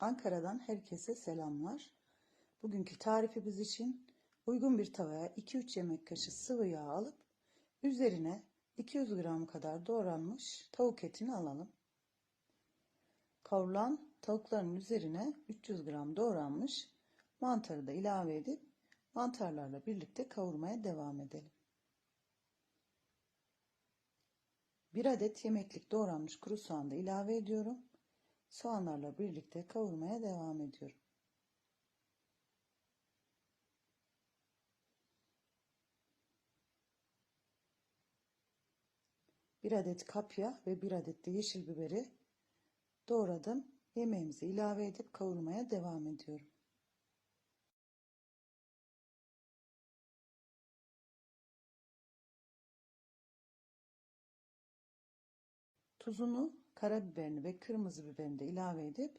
Ankara'dan herkese selamlar. Bugünkü tarifimiz için uygun bir tavaya 2-3 yemek kaşığı sıvı yağ alıp üzerine 200 gram kadar doğranmış tavuk etini alalım. Kavrulan tavukların üzerine 300 gram doğranmış mantarı da ilave edip mantarlarla birlikte kavurmaya devam edelim. Bir adet yemeklik doğranmış kuru soğan da ilave ediyorum. Soğanlarla birlikte kavurmaya devam ediyorum. Bir adet kapya ve bir adet de yeşil biberi doğradım. Yemeğimizi ilave edip kavurmaya devam ediyorum. Tuzunu, karabiberini ve kırmızı biberini de ilave edip